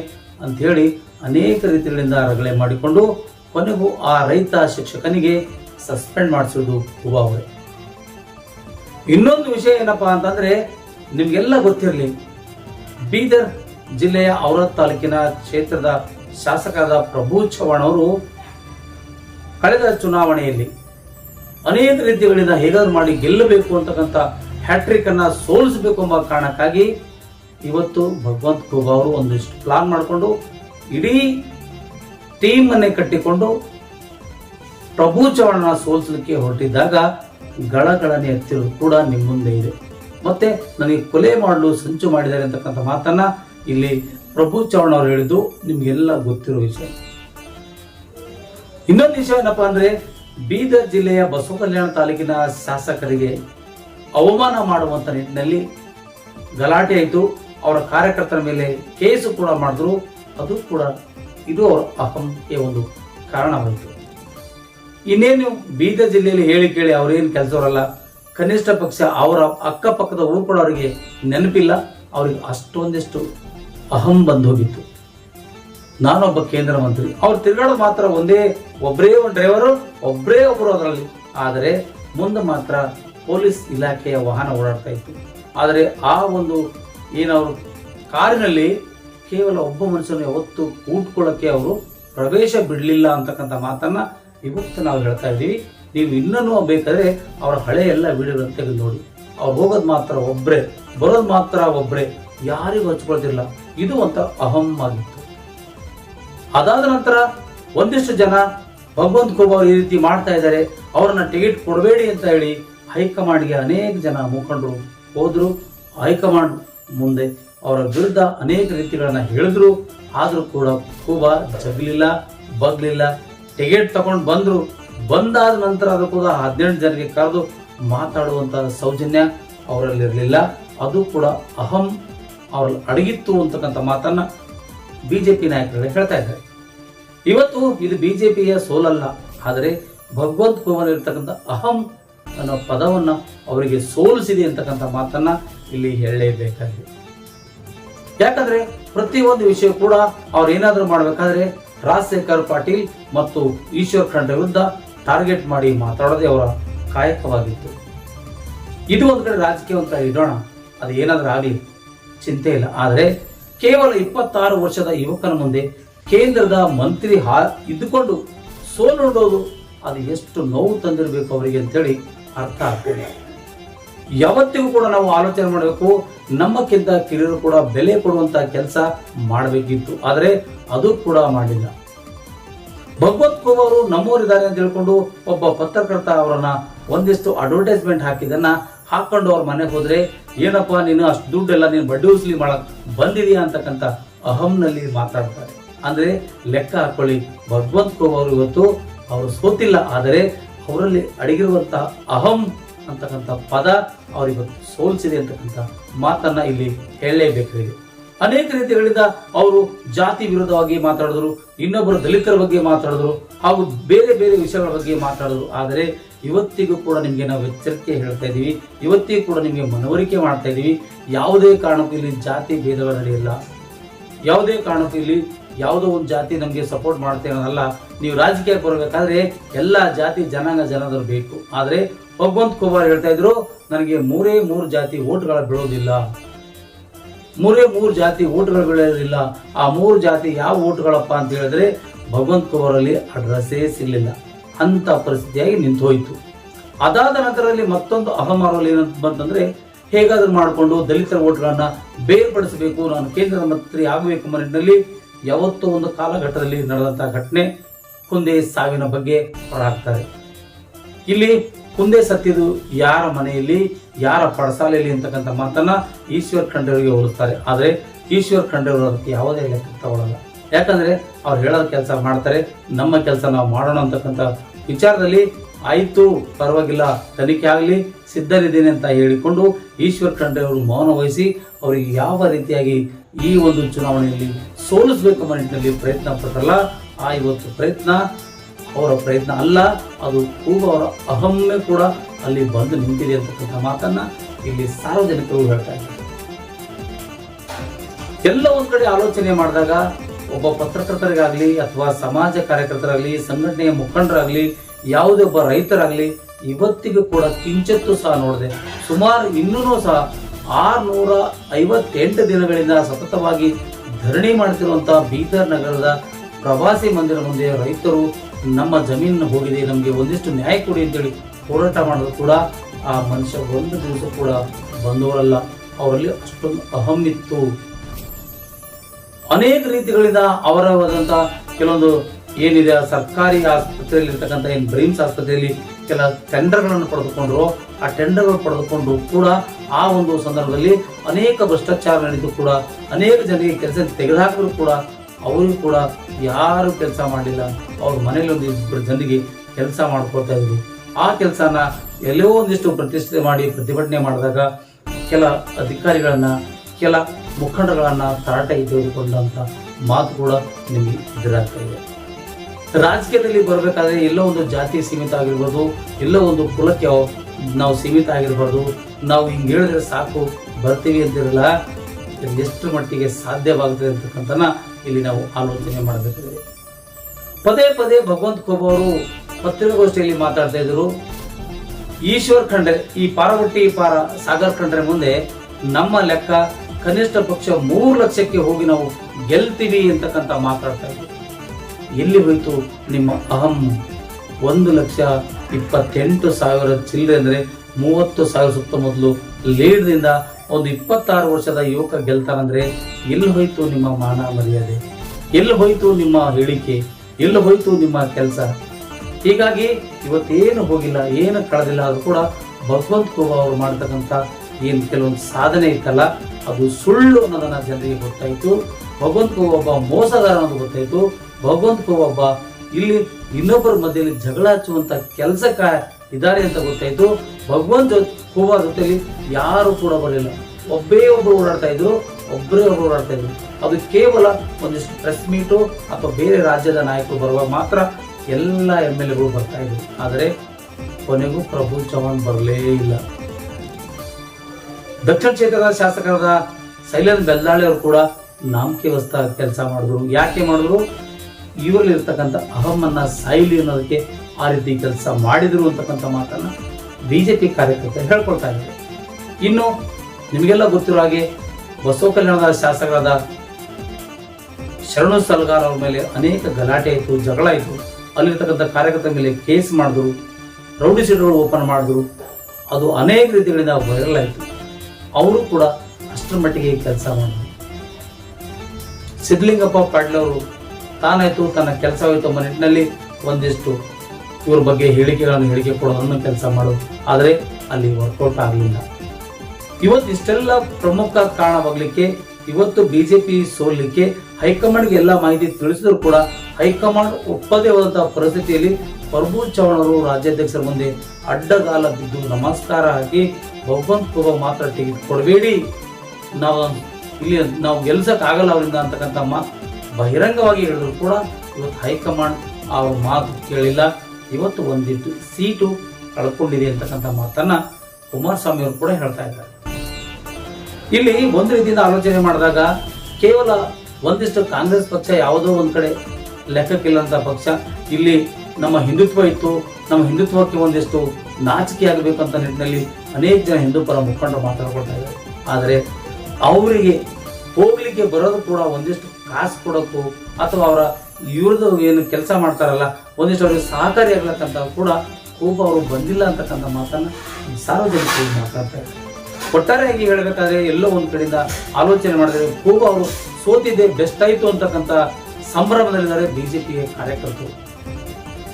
ಹೇಳಿ ಅನೇಕ ರೀತಿಗಳಿಂದ ರಗಳೆ ಮಾಡಿಕೊಂಡು ಕೊನೆಗೂ ಆ ರೈತ ಶಿಕ್ಷಕನಿಗೆ ಸಸ್ಪೆಂಡ್ ಮಾಡಿಸೋದು ಹೂವ ಅವರೇ. ಇನ್ನೊಂದು ವಿಷಯ ಏನಪ್ಪಾ ಅಂತಂದ್ರೆ, ನಿಮಗೆಲ್ಲ ಗೊತ್ತಿರಲಿ, ಬೀದರ್ ಜಿಲ್ಲೆಯ ಔರತ್ ತಾಲೂಕಿನ ಕ್ಷೇತ್ರದ ಶಾಸಕರಾದ ಪ್ರಭು ಚವ್ಹಾಣ್ ಅವರು ಕಳೆದ ಚುನಾವಣೆಯಲ್ಲಿ ಅನೇಕ ರೀತಿಗಳಿಂದ ಹೇಗಾದ್ರು ಮಾಡಿ ಗೆಲ್ಲಬೇಕು ಅಂತಕ್ಕಂಥ ಹ್ಯಾಟ್ರಿಕ್ ಅನ್ನ ಸೋಲಿಸಬೇಕು ಎಂಬ ಕಾರಣಕ್ಕಾಗಿ ಇವತ್ತು ಭಗವಂತ್ ಖೂಬಾ ಅವರು ಒಂದಿಷ್ಟು ಪ್ಲಾನ್ ಮಾಡಿಕೊಂಡು ಇಡೀ ಟೀಮ್ ಅನ್ನೇ ಕಟ್ಟಿಕೊಂಡು ಪ್ರಭು ಚವ್ಹಾಣ್ನ ಸೋಲಿಸಲಿಕ್ಕೆ ಹೊರಟಿದ್ದಾಗ ಗಳಗಳನೆ ಎತ್ತಿರೋದು ಕೂಡ ನಿಮ್ಮ ಮುಂದೆ ಇದೆ. ಮತ್ತೆ ನನಗೆ ಕೊಲೆ ಮಾಡಲು ಸಂಚು ಮಾಡಿದ್ದಾರೆ ಅಂತಕ್ಕಂಥ ಮಾತನ್ನ ಇಲ್ಲಿ ಪ್ರಭು ಚವಣ ಅವರು ಹೇಳಿದ್ದು ನಿಮಗೆಲ್ಲ ಗೊತ್ತಿರೋ ವಿಷಯ. ಇನ್ನೊಂದು ವಿಷಯ ಏನಪ್ಪಾ ಅಂದ್ರೆ ಬೀದರ್ ಜಿಲ್ಲೆಯ ಬಸವ ಕಲ್ಯಾಣ ತಾಲೂಕಿನ ಶಾಸಕರಿಗೆ ಅವಮಾನ ಮಾಡುವಂತ ನಿಟ್ಟಿನಲ್ಲಿ ಗಲಾಟೆ ಆಯಿತು. ಅವರ ಕಾರ್ಯಕರ್ತರ ಮೇಲೆ ಕೇಸು ಕೂಡ ಮಾಡಿದ್ರು. ಅದು ಕೂಡ ಇದು ಅವರ ಅಹಂಗೆ ಒಂದು ಕಾರಣವಾಯಿತು. ಇನ್ನೇನು ಬೀದರ್ ಜಿಲ್ಲೆಯಲ್ಲಿ ಹೇಳಿ ಕೇಳಿ ಅವರೇನು ಕೆಲಸವರಲ್ಲ, ಕನಿಷ್ಠ ಪಕ್ಷ ಅವರ ಅಕ್ಕಪಕ್ಕದ ಅವರಿಗೆ ನೆನಪಿಲ್ಲ. ಅವ್ರಿಗೆ ಅಷ್ಟೊಂದಿಷ್ಟು ಅಹಂ ಬಂದು ಹೋಗಿತ್ತು ನಾನೊಬ್ಬ ಕೇಂದ್ರ ಮಂತ್ರಿ. ಅವ್ರು ತಿರುಗಾಡೋದು ಮಾತ್ರ ಒಂದೇ ಒಬ್ಬರೇ ಒಂದು ಡ್ರೈವರು ಒಬ್ಬರೇ ಒಬ್ಬರು ಅದರಲ್ಲಿ. ಆದರೆ ಮುಂದೆ ಮಾತ್ರ ಪೊಲೀಸ್ ಇಲಾಖೆಯ ವಾಹನ ಓಡಾಡ್ತಾ ಇತ್ತು. ಆದರೆ ಆ ಒಂದು ಏನವರು ಕಾರಿನಲ್ಲಿ ಕೇವಲ ಒಬ್ಬ ಮನುಷ್ಯನ ಯಾವತ್ತು ಕೂಟ್ಕೊಳ್ಳೋಕ್ಕೆ ಅವರು ಪ್ರವೇಶ ಬಿಡಲಿಲ್ಲ ಅಂತಕ್ಕಂಥ ಮಾತನ್ನು ಇವತ್ತು ನಾವು ಹೇಳ್ತಾ ಇದ್ದೀವಿ. ನೀವು ಇನ್ನೂ ಬೇಕಾದರೆ ಅವರ ಹಳೆ ಎಲ್ಲ ವಿಡಿಯೋಗಳನ್ನು ತೆಗೆದು ನೋಡಿ. ಅವ್ರು ಹೋಗೋದು ಮಾತ್ರ ಒಬ್ಬರೇ ಬರೋದು ಮಾತ್ರ ಒಬ್ಬರೇ ಯಾರಿಗೂ ಹಚ್ಕೊಳ್ತಿಲ್ಲ ಇದು ಅಂತ ಅಹಂ ಆಗಿತ್ತು ಅದಾದ ನಂತರ ಒಂದಿಷ್ಟು ಜನ ಭಗವಂತ ಅವರು ಈ ರೀತಿ ಮಾಡ್ತಾ ಇದ್ದಾರೆ. ಅವ್ರನ್ನ ಟಿಕೆಟ್ ಕೊಡಬೇಡಿ ಅಂತ ಹೇಳಿ ಹೈಕಮಾಂಡ್ಗೆ ಅನೇಕ ಜನ ಮುಖಂಡರು ಹೋದರು. ಹೈಕಮಾಂಡ್ ಮುಂದೆ ಅವರ ವಿರುದ್ಧ ಅನೇಕ ರೀತಿಗಳನ್ನು ಹೇಳಿದ್ರು. ಆದರೂ ಕೂಡ ಖೂಬಾ ಜಗಲಿಲ್ಲ, ಬಗ್ಲಿಲ್ಲ. ಟಿಕೆಟ್ ತಗೊಂಡು ಬಂದ್ರು. ಬಂದಾದ ನಂತರ ಅದು ಕೂಡ ಹದಿನೆಂಟು ಜನರಿಗೆ ಕರೆದು ಮಾತಾಡುವಂಥ ಸೌಜನ್ಯ ಅವರಲ್ಲಿರಲಿಲ್ಲ. ಅದು ಕೂಡ ಅಹಂ. ಅವ್ರ ಅಡಗಿತ್ತು ಅಂತಕ್ಕಂಥ ಮಾತನ್ನ ಬಿಜೆಪಿ ನಾಯಕರು ಹೇಳ್ತಾ ಇದ್ದಾರೆ. ಇವತ್ತು ಇದು ಬಿಜೆಪಿಯ ಸೋಲಲ್ಲ, ಆದರೆ ಭಗವಂತ ಕುಮಾರ್ ಇರ್ತಕ್ಕಂಥ ಅಹಂ ಅನ್ನೋ ಪದವನ್ನ ಅವರಿಗೆ ಸೋಲಿಸಿದೆ ಅಂತಕ್ಕಂಥ ಮಾತನ್ನ ಇಲ್ಲಿ ಹೇಳಲೇಬೇಕಾಗಿದೆ. ಯಾಕಂದ್ರೆ ಪ್ರತಿಯೊಂದು ವಿಷಯ ಕೂಡ ಅವ್ರು ಏನಾದರೂ ಮಾಡಬೇಕಾದ್ರೆ ರಾಜಶೇಖರ್ ಪಾಟೀಲ್ ಮತ್ತು ಈಶ್ವರ್ ಖಂಡ್ರೆ ವಿರುದ್ಧ ಟಾರ್ಗೆಟ್ ಮಾಡಿ ಮಾತಾಡೋದೇ ಅವರ ಕಾಯಕವಾಗಿತ್ತು. ಇದು ಒಂದು ಕಡೆ ರಾಜಕೀಯ ಅಂತ ಇಡೋಣ, ಅದು ಏನಾದರೂ ಆಗಲಿ, ಚಿಂತೆ ಇಲ್ಲ. ಆದರೆ ಕೇವಲ ಇಪ್ಪತ್ತಾರು ವರ್ಷದ ಯುವಕನ ಮುಂದೆ ಕೇಂದ್ರದ ಮಂತ್ರಿ ಹಾ ಇದ್ದುಕೊಂಡು ಸೋಲುಡೋದು ಅದು ಎಷ್ಟು ನೋವು ತಂದಿರಬೇಕು ಅವರಿಗೆ ಅಂತೇಳಿ ಅರ್ಥ ಆಗ್ತದೆ. ಯಾವತ್ತಿಗೂ ಕೂಡ ನಾವು ಆಲೋಚನೆ ಮಾಡಬೇಕು, ನಮ್ಮಕ್ಕಿಂತ ಕಿರಿಯರು ಕೂಡ ಬೆಲೆ ಕೊಡುವಂತ ಕೆಲಸ ಮಾಡಬೇಕಿತ್ತು, ಆದರೆ ಅದು ಕೂಡ ಮಾಡಿಲ್ಲ. ಭಗವತ್ ಕುಮಾರ್ ಅವರು ನಮ್ಮೂರಿದ್ದಾರೆ ಅಂತ ಹೇಳ್ಕೊಂಡು ಒಬ್ಬ ಪತ್ರಕರ್ತ ಅವರನ್ನ ಒಂದಿಷ್ಟು ಅಡ್ವರ್ಟೈಸ್ಮೆಂಟ್ ಹಾಕಿದನ್ನ ಹಾಕೊಂಡು ಅವ್ರ ಮನೆಗೆ ಹೋದ್ರೆ, ಏನಪ್ಪ ನೀನು ಅಷ್ಟು ದುಡ್ಡೆಲ್ಲ ನೀನು ಬಡ್ಡಿ ಉಸ್ಲಿ ಮಾಡಕ್ ಬಂದಿದೀಯಾ? ಅಂತಕ್ಕಂಥ ಅಹಂನಲ್ಲಿ ಮಾತಾಡ್ತಾರೆ. ಅಂದ್ರೆ ಲೆಕ್ಕ ಹಾಕೊಳ್ಳಿ. ಭಗವಂತ್ ಖೂಬ್ ಅವರು ಇವತ್ತು ಅವರು ಸೋತಿಲ್ಲ, ಆದರೆ ಅವರಲ್ಲಿ ಅಡಗಿರುವಂತಹ ಅಹಂ ಅಂತಕ್ಕಂಥ ಪದ ಅವರಿವತ್ತು ಸೋಲ್ಸಿದೆ ಅಂತಕ್ಕಂಥ ಮಾತನ್ನ ಇಲ್ಲಿ ಹೇಳಲೇಬೇಕಾಗಿದೆ ಅನೇಕ ರೀತಿಗಳಿಂದ ಅವರು ಜಾತಿ ವಿರುದ್ಧವಾಗಿ ಮಾತಾಡಿದ್ರು ಇನ್ನೊಬ್ಬರು ದಲಿತರ ಬಗ್ಗೆ ಮಾತಾಡಿದ್ರು, ಹಾಗೂ ಬೇರೆ ಬೇರೆ ವಿಷಯಗಳ ಬಗ್ಗೆ ಮಾತಾಡಿದ್ರು, ಆದರೆ ಇವತ್ತಿಗೂ ಕೂಡ ನಿಮಗೆ ನಾವು ಎಚ್ಚರಿಕೆ ಹೇಳ್ತಾ ಇದ್ದೀವಿ ಇವತ್ತಿಗೂ ಕೂಡ ನಿಮಗೆ ಮನವರಿಕೆ ಮಾಡ್ತಾ ಇದ್ದೀವಿ ಯಾವುದೇ ಕಾರಣಕ್ಕೂ ಇಲ್ಲಿ ಜಾತಿ ಭೇದಗಳು ನಡೆಯಲ್ಲ. ಯಾವುದೇ ಕಾರಣಕ್ಕೂ ಇಲ್ಲಿ ಯಾವುದೋ ಒಂದು ಜಾತಿ ನಮಗೆ ಸಪೋರ್ಟ್ ಮಾಡ್ತೇವೆ ಅನ್ನೋದಲ್ಲ ನೀವು ರಾಜಕೀಯಕ್ಕೆ ಬರಬೇಕಾದ್ರೆ ಎಲ್ಲ ಜಾತಿ ಜನಾಂಗ ಜನದರು ಬೇಕು. ಆದರೆ ಭಗವಂತ ಕುಮಾರ್ ಹೇಳ್ತಾ ಇದ್ರು, ನನಗೆ ಮೂರೇ ಮೂರು ಜಾತಿ ಓಟ್ಗಳು ಬೀಳೋದಿಲ್ಲ. ಮೂರೇ ಮೂರು ಜಾತಿ ಓಟ್ಗಳು ಬೀಳೋದಿಲ್ಲ. ಆ ಮೂರು ಜಾತಿ ಯಾವ ಓಟ್ಗಳಪ್ಪ ಅಂತ ಹೇಳಿದ್ರೆ ಭಗವಂತ ಕುಮಾರಲ್ಲಿ ಅಡ್ರೆಸ್ಸೇ ಸಿಗಲಿಲ್ಲ ಅಂತ ಪರಿಸ್ಥಿತಿಯಾಗಿ ನಿಂತು ಹೋಯಿತು. ಅದಾದ ನಂತರದಲ್ಲಿ ಮತ್ತೊಂದು ಅಹಮಾರಲ್ಲಿ ಏನಂತ ಬಂತಂದ್ರೆ, ಹೇಗಾದ್ರೂ ಮಾಡಿಕೊಂಡು ದಲಿತರ ಓಟ್ಗಳನ್ನ ಬೇರ್ಪಡಿಸಬೇಕು, ನಾನು ಕೇಂದ್ರ ಮಂತ್ರಿ ಆಗಬೇಕು ಎಂಬ ನಿಟ್ಟಿನಲ್ಲಿ ಯಾವತ್ತೋ ಒಂದು ಕಾಲಘಟ್ಟದಲ್ಲಿ ನಡೆದಂತಹ ಘಟನೆ ಕುಂದೆ ಸಾವಿನ ಬಗ್ಗೆ ಹೊರಹಾಕ್ತಾರೆ. ಇಲ್ಲಿ ಕುಂದೆ ಸತ್ತಿದ್ದು ಯಾರ ಮನೆಯಲ್ಲಿ, ಯಾರ ಪಡಸಾಲೆಯಲ್ಲಿ ಅಂತಕ್ಕಂಥ ಮಾತನ್ನ ಈಶ್ವರ್ ಖಂಡ್ರೆಯವರಿಗೆ ಹೋಲಿಸ್ತಾರೆ ಆದರೆ ಈಶ್ವರ್ ಖಂಡ್ರೆಯವರು ಅದಕ್ಕೆ ಯಾವುದೇ ಲೆಕ್ಕ ತಗೊಳ್ಳಲ್ಲ ಯಾಕಂದ್ರೆ ಅವ್ರು ಹೇಳೋ ಕೆಲಸ ಮಾಡ್ತಾರೆ, ನಮ್ಮ ಕೆಲಸ ನಾವು ಮಾಡೋಣ ಅಂತಕ್ಕಂಥ ವಿಚಾರದಲ್ಲಿ ಆಯ್ತು, ಪರವಾಗಿಲ್ಲ, ತನಿಖೆ ಆಗಲಿ, ಸಿದ್ಧರಿದ್ದೀನಿ ಅಂತ ಹೇಳಿಕೊಂಡು ಈಶ್ವರ್ ಖಂಡ್ರೆ ಅವರು ಮೌನ ವಹಿಸಿ ಅವ್ರಿಗೆ ಯಾವ ರೀತಿಯಾಗಿ ಈ ಒಂದು ಚುನಾವಣೆಯಲ್ಲಿ ಸೋಲಿಸಬೇಕು ನಿಟ್ಟಿನಲ್ಲಿ ಪ್ರಯತ್ನ ಪಟ್ಟರಲ್ಲ ಆ ಇವತ್ತು ಪ್ರಯತ್ನ ಅವರ ಪ್ರಯತ್ನ ಅಲ್ಲ, ಅದು ಕೂಗು ಅವರ ಅಹಮ್ಮೆ ಕೂಡ ಅಲ್ಲಿ ಬಂದು ನಿಂತಿದೆ ಅಂತಕ್ಕಂಥ ಮಾತನ್ನ ಇಲ್ಲಿ ಸಾರ್ವಜನಿಕರು ಹೇಳ್ತಾ ಇದ್ದಾರೆ. ಎಲ್ಲ ಒಂದ್ ಕಡೆ ಆಲೋಚನೆ ಮಾಡಿದಾಗ ಒಬ್ಬ ಪತ್ರಕರ್ತರಿಗಾಗಲಿ ಅಥವಾ ಸಮಾಜ ಕಾರ್ಯಕರ್ತರಾಗಲಿ, ಸಂಘಟನೆಯ ಮುಖಂಡರಾಗಲಿ, ಯಾವುದೇ ಒಬ್ಬ ರೈತರಾಗಲಿ, ಇವತ್ತಿಗೂ ಕೂಡ ಕಿಂಚತ್ತು ಸಹ ನೋಡಿದೆ. ಸುಮಾರು ಇನ್ನೂ ಸಹ ಆರ್ನೂರ ಐವತ್ತೆಂಟು ದಿನಗಳಿಂದ ಸತತವಾಗಿ ಧರಣಿ ಮಾಡ್ತಿರುವಂತಹ ಬೀದರ್ ನಗರದ ಪ್ರವಾಸಿ ಮಂದಿರ ಮುಂದೆ ರೈತರು ನಮ್ಮ ಜಮೀನು ಹೋಗಿದೆ. ನಮಗೆ ಒಂದಿಷ್ಟು ನ್ಯಾಯ ಕೊಡಿ ಅಂತೇಳಿ ಹೋರಾಟ ಮಾಡೋದು ಕೂಡ ಆ ಮನುಷ್ಯ ಒಂದು ದಿವಸ ಕೂಡ ಬಂದವರಲ್ಲ. ಅವರಲ್ಲಿ ಅಷ್ಟೊಂದು ಅಹಂ ಇತ್ತು. ಅನೇಕ ರೀತಿಗಳಿಂದ ಅವರವಾದಂತಹ ಕೆಲವೊಂದು ಏನಿದೆ, ಸರ್ಕಾರಿ ಆಸ್ಪತ್ರೆಯಲ್ಲಿ ಇರ್ತಕ್ಕಂಥ ಏನು ಬ್ರೀಮ್ಸ್ ಆಸ್ಪತ್ರೆಯಲ್ಲಿ ಕೆಲ ಟೆಂಡರ್ಗಳನ್ನು ಪಡೆದುಕೊಂಡ್ರು, ಆ ಟೆಂಡರ್ಗಳು ಪಡೆದುಕೊಂಡು ಕೂಡ ಆ ಒಂದು ಸಂದರ್ಭದಲ್ಲಿ ಅನೇಕ ಭ್ರಷ್ಟಾಚಾರ ನಡೆದು ಕೂಡ ಅನೇಕ ಜನರಿಗೆ ಕೆಲಸ ತೆಗೆದುಹಾಕಿದ್ರು ಕೂಡ ಅವರು ಕೂಡ ಯಾರು ಕೆಲಸ ಮಾಡಲಿಲ್ಲ ಅವ್ರ ಮನೇಲಿ ಒಂದು ಜನರಿಗೆ ಕೆಲಸ ಮಾಡ್ಕೊಳ್ತಾ ಇದ್ರು. ಆ ಕೆಲಸನ ಎಲ್ಲೋ ಒಂದಿಷ್ಟು ಪ್ರತಿಷ್ಠೆ ಮಾಡಿ ಪ್ರತಿಭಟನೆ ಮಾಡಿದಾಗ ಕೆಲ ಅಧಿಕಾರಿಗಳನ್ನ, ಕೆಲ ಮುಖಂಡಗಳನ್ನ ತರಾಟೆಗೆ ತೆಗೆದುಕೊಂಡಂತ ಮಾತು ಕೂಡ ನಿಮಗೆ ಎದುರಾಗ್ತಾ ಇದೆ. ರಾಜಕೀಯದಲ್ಲಿ ಬರಬೇಕಾದ್ರೆ ಎಲ್ಲೋ ಒಂದು ಜಾತಿ ಸೀಮಿತ ಆಗಿರ್ಬೋದು, ಎಲ್ಲೋ ಒಂದು ಕುಲಕ್ಕೆ ನಾವು ಸೀಮಿತ ಆಗಿರ್ಬಾರ್ದು. ನಾವು ಹಿಂಗೆ ಹೇಳಿದ್ರೆ ಸಾಕು, ಬರ್ತೀವಿ ಅಂತಿರಲ್ಲ. ಎಷ್ಟು ಮಟ್ಟಿಗೆ ಸಾಧ್ಯವಾಗುತ್ತೆ ಅಂತಕ್ಕಂಥನ ಇಲ್ಲಿ ನಾವು ಆಲೋಚನೆ ಮಾಡಬೇಕಾಗಿದೆ. ಪದೇ ಪದೇ ಭಗವಂತ ಖೋಬ್ ಅವರು ಪತ್ರಿಕಾಗೋಷ್ಠಿಯಲ್ಲಿ ಮಾತಾಡ್ತಾ ಇದ್ರು. ಈಶ್ವರ್ ಖಂಡ್ರೆ, ಈ ಪಾರವಟ್ಟಿ ಪಾರ ಸಾಗರ್ ಖಂಡ್ರೆ ಮುಂದೆ ನಮ್ಮ ಲೆಕ್ಕ ಕನಿಷ್ಠ ಪಕ್ಷ ಮೂರು ಲಕ್ಷಕ್ಕೆ ಹೋಗಿ ನಾವು ಗೆಲ್ತೀವಿ ಅಂತಕ್ಕಂಥ ಮಾತಾಡ್ತಾ ಇದ್ರು ಎಲ್ಲಿ ಹೋಯ್ತು ನಿಮ್ಮ ಅಹಂ? ಒಂದು ಲಕ್ಷ ಇಪ್ಪತ್ತೆಂಟು ಸಾವಿರ ಚಿಲ್ಲರೆ ಅಂದ್ರೆ ಮೂವತ್ತು ಸಾವಿರ ಸುತ್ತಮುತ್ತಲು ಲೀಡ್ದಿಂದ ಒಂದು ಇಪ್ಪತ್ತಾರು ವರ್ಷದ ಯುವಕ ಗೆಲ್ತಾನಂದ್ರೆ ಎಲ್ಲಿ ಹೋಯ್ತು ನಿಮ್ಮ ಮಾನ ಮರ್ಯಾದೆ? ಎಲ್ಲಿ ಹೋಯ್ತು ನಿಮ್ಮ ಹೇಳಿಕೆ? ಎಲ್ಲಿ ಹೋಯ್ತು ನಿಮ್ಮ ಕೆಲಸ? ಹೀಗಾಗಿ ಇವತ್ತೇನು ಹೋಗಿಲ್ಲ, ಏನು ಕಳೆದಿಲ್ಲ ಅದು ಕೂಡ ಭಗವಂತ ಕೋಬಾ ಅವರು ಮಾಡ್ತಕ್ಕಂಥ ಏನು ಕೆಲವೊಂದು ಸಾಧನೆ ಇತ್ತಲ್ಲ ಅದು ಸುಳ್ಳು ಅನ್ನೋದನ್ನ ಜನರಿಗೆ ಗೊತ್ತಾಯಿತು. ಭಗವಂತ ಕೋಬ ಒಬ್ಬ ಮೋಸಗಾರ ಅನ್ನೋದು ಗೊತ್ತಾಯಿತು. ಭಗವಂತ ಕೋಬ ಒಬ್ಬ ಇಲ್ಲಿ ಇನ್ನೊಬ್ಬರ ಮಧ್ಯದಲ್ಲಿ ಜಗಳ ಹಚ್ಚುವಂತ ಕೆಲಸಕ್ಕ ಇದ್ದಾರೆ ಅಂತ ಗೊತ್ತಾಯ್ತು. ಭಗವಂತ ಕೋಬ ಜೊತೆಯಲ್ಲಿ ಯಾರು ಕೂಡ ಬರಲಿಲ್ಲ. ಒಬ್ಬೇ ಒಬ್ಬರು ಓಡಾಡ್ತಾ ಇದ್ರು. ಒಬ್ಬರೇ ಒಬ್ಬರು ಓಡಾಡ್ತಾ ಇದ್ರು. ಅದು ಕೇವಲ ಒಂದಿಷ್ಟು ಪ್ರೆಸ್ ಮೀಟು ಅಥವಾ ಬೇರೆ ರಾಜ್ಯದ ನಾಯಕರು ಬರುವಾಗ ಮಾತ್ರ ಎಲ್ಲ ಎಂ ಎಲ್ ಎಗಳು ಬರ್ತಾ ಇದ್ರು. ಆದರೆ ಕೊನೆಗೂ ಪ್ರಭು ಚವಾನ್ ಬರಲೇ ಇಲ್ಲ. ದಕ್ಷಿಣ ಕ್ಷೇತ್ರದ ಶಾಸಕರಾದ ಶೈಲೇಂದ್ರ ಬೆಲ್ದಾಳಿ ಅವರು ಕೂಡ ನಾಮಕೆ ವಸ್ತ ಕೆಲಸ ಮಾಡಿದ್ರು. ಯಾಕೆ ಮಾಡಿದ್ರು? ಇವರಲ್ಲಿ ಇರ್ತಕ್ಕಂಥ ಅಹಮ್ಮನ್ನ ಸಾಯಿಲಿ ಅನ್ನೋದಕ್ಕೆ ಆ ರೀತಿ ಕೆಲಸ ಮಾಡಿದ್ರು ಅಂತಕ್ಕಂಥ ಮಾತನ್ನ ಬಿಜೆಪಿ ಕಾರ್ಯಕರ್ತರು ಹೇಳ್ಕೊಳ್ತಾ ಇದ್ದಾರೆ. ಇನ್ನು ನಿಮಗೆಲ್ಲ ಗೊತ್ತಿರೋ ಹಾಗೆ ಬಸವ ಕಲ್ಯಾಣದ ಶಾಸಕರಾದ ಶರಣು ಸಲ್ಗಾರ್ ಅವರ ಮೇಲೆ ಅನೇಕ ಗಲಾಟೆ ಆಯಿತು, ಜಗಳ ಆಯಿತು. ಅಲ್ಲಿರ್ತಕ್ಕಂಥ ಕಾರ್ಯಕರ್ತರ ಮೇಲೆ ಕೇಸ್ ಮಾಡಿದ್ರು, ರೌಡಿ ಸೀಟ್ಗಳು ಓಪನ್ ಮಾಡಿದ್ರು. ಅದು ಅನೇಕ ರೀತಿಗಳಿಂದ ವೈರಲ್ ಆಯಿತು. ಅವರು ಕೂಡ ಅಷ್ಟರ ಮಟ್ಟಿಗೆ ಕೆಲಸ ಮಾಡಿದ್ರು ಸಿದ್ಧಲಿಂಗಪ್ಪ ಅವರು ತಾನಾಯ್ತು ತನ್ನ ಕೆಲಸವಾಯಿತು ಎಂಬ ನಿಟ್ಟಿನಲ್ಲಿ ಒಂದಿಷ್ಟು ಇವ್ರ ಬಗ್ಗೆ ಹೇಳಿಕೆಗಳನ್ನು ಹೇಳಿಕೆ ಕೊಡೋದನ್ನು ಕೆಲಸ ಮಾಡೋದು ಆದರೆ ಅಲ್ಲಿ ವರ್ಕೌಟ್ ಆಗಲಿಲ್ಲ. ಇವತ್ತು ಇಷ್ಟೆಲ್ಲ ಪ್ರಮುಖ ಕಾರಣವಾಗಲಿಕ್ಕೆ ಇವತ್ತು ಬಿಜೆಪಿ ಸೋಲಿಕ್ಕೆ ಹೈಕಮಾಂಡ್ಗೆ ಎಲ್ಲ ಮಾಹಿತಿ ತಿಳಿಸಿದ್ರು ಕೂಡ ಹೈಕಮಾಂಡ್ ಒಪ್ಪದೇ ಹೋದಂತಹ ಪರಿಸ್ಥಿತಿಯಲ್ಲಿ ಪ್ರಭು ಚವಣರು ರಾಜ್ಯಾಧ್ಯಕ್ಷರ ಮುಂದೆ ಅಡ್ಡಗಾಲ ಬಿದ್ದು ನಮಸ್ಕಾರ ಹಾಕಿ ಭಗವಂತ ಕೋಬ ಮಾತ್ರ ಟಿಕೆಟ್ ಕೊಡಬೇಡಿ. ನಾವು ಇಲ್ಲಿ ನಾವು ಗೆಲ್ಸಕ್ಕಾಗಲ್ಲ ಅವರಿಂದ ಅಂತಕ್ಕಂಥ ಮಾತು ಬಹಿರಂಗವಾಗಿ ಹೇಳಿದ್ರು ಕೂಡ ಇವತ್ತು ಹೈಕಮಾಂಡ್ ಅವ್ರ ಮಾತು ಕೇಳಿಲ್ಲ. ಇವತ್ತು ಒಂದಿದ್ದು ಸೀಟು ಕಳ್ಕೊಂಡಿದೆ ಅಂತಕ್ಕಂಥ ಮಾತನ್ನು ಕುಮಾರಸ್ವಾಮಿ ಅವರು ಕೂಡ ಹೇಳ್ತಾ ಇದ್ದಾರೆ. ಇಲ್ಲಿ ಒಂದು ರೀತಿಯಿಂದ ಆಲೋಚನೆ ಮಾಡಿದಾಗ ಕೇವಲ ಒಂದಿಷ್ಟು ಕಾಂಗ್ರೆಸ್ ಪಕ್ಷ ಯಾವುದೋ ಒಂದು ಕಡೆ ಲೆಕ್ಕಕ್ಕಿಲ್ಲಂತ ಪಕ್ಷ. ಇಲ್ಲಿ ನಮ್ಮ ಹಿಂದುತ್ವ ಇತ್ತು, ನಮ್ಮ ಹಿಂದುತ್ವಕ್ಕೆ ಒಂದಿಷ್ಟು ನಾಚಿಕೆ ಆಗಬೇಕಂತ ನಿಟ್ಟಿನಲ್ಲಿ ಅನೇಕ ಜನ ಹಿಂದೂ ಪರ ಮುಖಂಡರು ಮಾತಾಡ್ಕೊಳ್ತಾ ಇದ್ದಾರೆ. ಆದರೆ ಅವರಿಗೆ ಹೋಗ್ಲಿಕ್ಕೆ ಬರೋದು ಕೂಡ ಒಂದಿಷ್ಟು ಕಾಸು ಕೊಡೋಕ್ಕೂ ಅಥವಾ ಅವರ ಇವ್ರದ್ದು ಏನು ಕೆಲಸ ಮಾಡ್ತಾರಲ್ಲ, ಒಂದಿಷ್ಟು ಅವ್ರಿಗೆ ಸಹಕಾರಿ ಆಗ್ಲಕ್ಕಂತ ಕೂಡ ಕೋಪ ಅವರು ಬಂದಿಲ್ಲ ಅಂತಕ್ಕಂಥ ಮಾತನ್ನು ಸಾರ್ವಜನಿಕರು ಮಾತಾಡ್ತಾರೆ ಒಟ್ಟಾರೆಯಾಗಿ ಹೇಳಬೇಕಾದ್ರೆ ಎಲ್ಲೋ ಒಂದು ಕಡೆಯಿಂದ ಆಲೋಚನೆ ಮಾಡಿದ್ರೆ ಕೋಪ ಅವರು ಸೋತಿದ್ದೆ ಬೆಸ್ಟ್ ಆಯಿತು ಅಂತಕ್ಕಂಥ ಸಂಭ್ರಮದಲ್ಲಿದ್ದಾರೆ ಬಿಜೆಪಿಯ ಕಾರ್ಯಕರ್ತರು.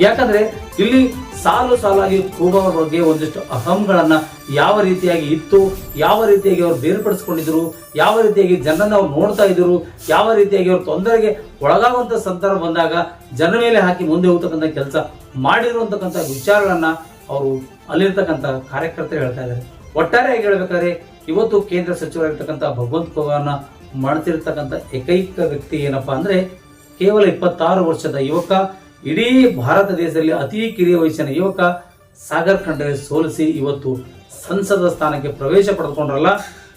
ಯಾಕಂದ್ರೆ ಇಲ್ಲಿ ಸಾಲು ಸಾಲಾಗಿ ಕೂಬ ಅವ್ರ ಬಗ್ಗೆ ಒಂದಿಷ್ಟು ಅಹಂಗಳನ್ನ ಯಾವ ರೀತಿಯಾಗಿ ಇತ್ತು, ಯಾವ ರೀತಿಯಾಗಿ ಅವರು ಬೇರ್ಪಡಿಸ್ಕೊಂಡಿದ್ರು, ಯಾವ ರೀತಿಯಾಗಿ ಜನರನ್ನ ಅವ್ರು ನೋಡ್ತಾ ಇದ್ರು, ಯಾವ ರೀತಿಯಾಗಿ ಅವ್ರ ತೊಂದರೆಗೆ ಒಳಗಾಗುವಂತ ಸಂದರ್ಭ ಬಂದಾಗ ಜನರ ಮೇಲೆ ಹಾಕಿ ಮುಂದೆ ಹೋಗ್ತಕ್ಕಂಥ ಕೆಲಸ ಮಾಡಿರುವಂತಕ್ಕಂಥ ವಿಚಾರಗಳನ್ನ ಅವರು ಅಲ್ಲಿರ್ತಕ್ಕಂಥ ಕಾರ್ಯಕರ್ತರು ಹೇಳ್ತಾ ಇದ್ದಾರೆ. ಒಟ್ಟಾರೆಯಾಗಿ ಹೇಳ್ಬೇಕಾದ್ರೆ ಇವತ್ತು ಕೇಂದ್ರ ಸಚಿವರಾಗಿರ್ತಕ್ಕಂಥ ಭಗವಂತ ಪವಾರ್ನ ಮಾಡ್ತಿರ್ತಕ್ಕಂಥ ಏಕೈಕ ವ್ಯಕ್ತಿ ಏನಪ್ಪಾ ಅಂದ್ರೆ ಕೇವಲ ಇಪ್ಪತ್ತಾರು ವರ್ಷದ ಯುವಕ ಇಡೀ ಭಾರತ ದೇಶದಲ್ಲಿ ಅತಿ ಕಿರಿಯ ವಯಸ್ಸಿನ ಯುವಕ ಸಾಗರ್ ಖಂಡ್ರೆ ಸೋಲಿಸಿ ಇವತ್ತು ಸಂಸದ ಸ್ಥಾನಕ್ಕೆ ಪ್ರವೇಶ ಪಡೆದುಕೊಂಡ್ರಲ್ಲ,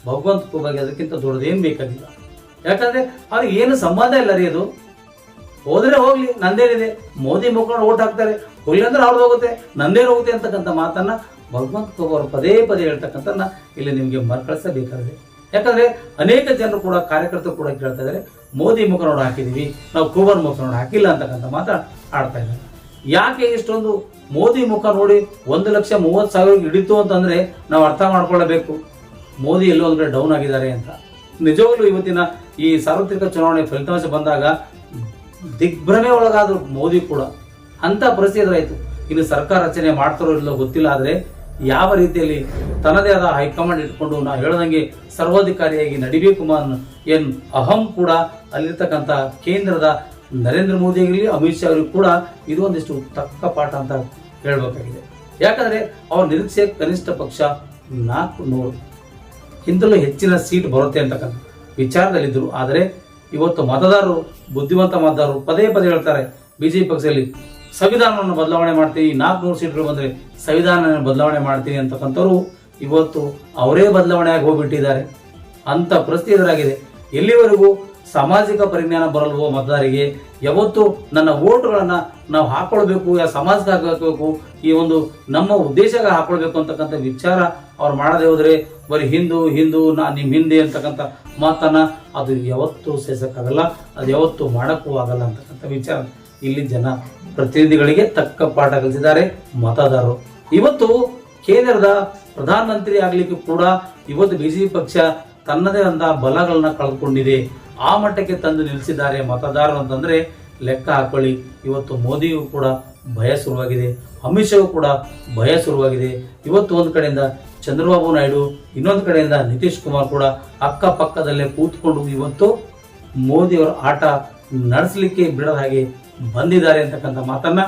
ಭಗವಂತ ಬಗ್ಗೆ ಅದಕ್ಕಿಂತ ದೊಡ್ಡದೇನು ಬೇಕಾಗಿಲ್ಲ. ಯಾಕಂದ್ರೆ ಅವ್ರಿಗೆ ಏನು ಸಂಬಂಧ ಇಲ್ಲ ರೀ ಅದು. ಹೋದ್ರೆ ಹೋಗ್ಲಿ ನಂದೇನಿದೆ ಮೋದಿ ಮುಖಂಡ ಓಟ್ ಹಾಕ್ತಾರೆ. ಹೋಗ್ಲಿ ಅಂದ್ರೆ ಅವ್ರದ್ದು ಹೋಗುತ್ತೆ ನಂದೇನು ಹೋಗುತ್ತೆ ಅಂತಕ್ಕಂಥ ಮಾತನ್ನ ಭಗವಂತ ಅವರು ಪದೇ ಪದೇ ಹೇಳ್ತಕ್ಕಂಥನ್ನ ಇಲ್ಲಿ ನಿಮಗೆ ಮರುಕಳಿಸಬೇಕಾಗಿದೆ. ಯಾಕಂದ್ರೆ ಅನೇಕ ಜನರು ಕೂಡ, ಕಾರ್ಯಕರ್ತರು ಕೂಡ ಕೇಳ್ತಾ ಇದ್ದಾರೆ ಮೋದಿ ಮುಖ ನೋಡಿ ಹಾಕಿದ್ದೀವಿ ನಾವು ಖೋಬರ್ ಮುಖ ನೋಡಿ ಹಾಕಿಲ್ಲ ಅಂತಕ್ಕಂಥ ಮಾತ್ರ ಆಡ್ತಾ ಇದ್ದಾರೆ. ಯಾಕೆ ಇಷ್ಟೊಂದು ಮೋದಿ ಮುಖ ನೋಡಿ ಒಂದು ಲಕ್ಷ ಮೂವತ್ತು ಸಾವಿರ ಹಿಡಿತು ಅಂತಂದರೆ ನಾವು ಅರ್ಥ ಮಾಡ್ಕೊಳ್ಳಬೇಕು. ಮೋದಿ ಎಲ್ಲೋ ಒಂದು ಡೌನ್ ಆಗಿದ್ದಾರೆ ಅಂತ. ನಿಜವಾಗ್ಲೂ ಇವತ್ತಿನ ಈ ಸಾರ್ವತ್ರಿಕ ಚುನಾವಣೆ ಫಲಿತಾಂಶ ಬಂದಾಗ ದಿಗ್ಭ್ರಮೆ ಒಳಗಾದ್ರು ಮೋದಿ ಕೂಡ. ಅಂಥ ಪರಿಸ್ಥಿತಿ ಆಯಿತು ಇನ್ನು ಸರ್ಕಾರ ರಚನೆ ಮಾಡ್ತಾರೋ ಇಲ್ಲೋ ಗೊತ್ತಿಲ್ಲ, ಆದ್ರೆ ಯಾವ ರೀತಿಯಲ್ಲಿ ತನ್ನದೇ ಆದ ಹೈಕಮಾಂಡ್ ಇಟ್ಕೊಂಡು ನಾವು ಹೇಳ್ದಂಗೆ ಸರ್ವಾಧಿಕಾರಿಯಾಗಿ ನಡಿಬೇಕು ಮಾನ್ ಏನ್ ಅಹಂ ಕೂಡ ಅಲ್ಲಿರ್ತಕ್ಕಂಥ ಕೇಂದ್ರದ ನರೇಂದ್ರ ಮೋದಿ ಆಗಲಿ ಅಮಿತ್ ಶಾ ಅವರಿಗೂ ಕೂಡ ಇದು ಒಂದಿಷ್ಟು ತಕ್ಕ ಪಾಠ ಅಂತ ಹೇಳಬೇಕಾಗಿದೆ. ಯಾಕಂದ್ರೆ ಅವ್ರ ನಿರೀಕ್ಷೆ ಕನಿಷ್ಠ ಪಕ್ಷ ನಾಲ್ಕು ನೂರು. ಹಿಂದಲೂ ಹೆಚ್ಚಿನ ಸೀಟ್ ಬರುತ್ತೆ ಅಂತಕ್ಕಂಥ ವಿಚಾರದಲ್ಲಿದ್ದರು. ಆದರೆ ಇವತ್ತು ಮತದಾರರು, ಬುದ್ಧಿವಂತ ಮತದಾರರು ಪದೇ ಪದೇ ಹೇಳ್ತಾರೆ ಬಿಜೆಪಿ ಪಕ್ಷದಲ್ಲಿ ಸಂವಿಧಾನವನ್ನು ಬದಲಾವಣೆ ಮಾಡ್ತೀವಿ ನಾಲ್ಕುನೂರು ಸೀಟ್ಗಳು ಬಂದರೆ ಸಂವಿಧಾನ ಬದಲಾವಣೆ ಮಾಡ್ತೀವಿ ಅಂತಕ್ಕಂಥವ್ರು ಇವತ್ತು ಅವರೇ ಬದಲಾವಣೆಯಾಗಿ ಹೋಗ್ಬಿಟ್ಟಿದ್ದಾರೆ. ಅಂತ ಪರಿಸ್ಥಿತಿ ಎದುರಾಗಿದೆ. ಎಲ್ಲಿವರೆಗೂ ಸಾಮಾಜಿಕ ಪರಿಜ್ಞಾನ ಬರಲ್ವೋ ಮತದಾರಿಗೆ, ಯಾವತ್ತು ನನ್ನ ಓಟುಗಳನ್ನು ನಾವು ಹಾಕೊಳ್ಬೇಕು, ಯಾ ಸಮಾಜಕ್ಕೆ ಹಾಕಬೇಕು ಈ ಒಂದು ನಮ್ಮ ಉದ್ದೇಶಕ್ಕೆ ಹಾಕೊಳ್ಬೇಕು ಅಂತಕ್ಕಂಥ ವಿಚಾರ ಅವ್ರು ಮಾಡದೇ ಹೋದರೆ ಬರೀ ಹಿಂದೂ ಹಿಂದೂ, ನಾ ನಿಮ್ಮ ಹಿಂದೆ ಅಂತಕ್ಕಂಥ ಮಾತನ್ನು ಅದು ಯಾವತ್ತೂ ಸೇಸಕ್ಕಾಗಲ್ಲ ಅದು ಯಾವತ್ತೂ ಮಾಡೋಕ್ಕೂ ಆಗಲ್ಲ ಅಂತಕ್ಕಂಥ ವಿಚಾರ. ಇಲ್ಲಿ ಜನ ಪ್ರತಿನಿಧಿಗಳಿಗೆ ತಕ್ಕ ಪಾಠ ಕಲಿಸಿದ್ದಾರೆ. ಮತದಾರರು. ಇವತ್ತು ಕೇಂದ್ರದ ಪ್ರಧಾನಮಂತ್ರಿ ಆಗ್ಲಿಕ್ಕೆ ಕೂಡ ಇವತ್ತು ಬಿಜೆಪಿ ಪಕ್ಷ ತನ್ನದೇ ಆದ ಬಲಗಳನ್ನ ಕಳೆದುಕೊಂಡಿದೆ ಆ ಮಟ್ಟಕ್ಕೆ ತಂದು ನಿಲ್ಲಿಸಿದ್ದಾರೆ ಮತದಾರರು ಅಂತಂದ್ರೆ ಲೆಕ್ಕ ಹಾಕೊಳ್ಳಿ. ಇವತ್ತು ಮೋದಿಯೂ ಕೂಡ ಭಯ ಶುರುವಾಗಿದೆ. ಅಮಿತ್ ಶಾಗೂ ಕೂಡ ಭಯ ಶುರುವಾಗಿದೆ. ಇವತ್ತು ಒಂದು ಕಡೆಯಿಂದ ಚಂದ್ರಬಾಬು ನಾಯ್ಡು, ಇನ್ನೊಂದು ಕಡೆಯಿಂದ ನಿತೀಶ್ ಕುಮಾರ್ ಕೂಡ ಅಕ್ಕಪಕ್ಕದಲ್ಲೇ ಕೂತ್ಕೊಂಡು ಇವತ್ತು ಮೋದಿಯವರ ಆಟ ನಡೆಸಲಿಕ್ಕೆ ಬಿಡದ ಹಾಗೆ ಬಂದಿದ್ದಾರೆ ಅಂತಕ್ಕಂಥ ಮಾತನ್ನ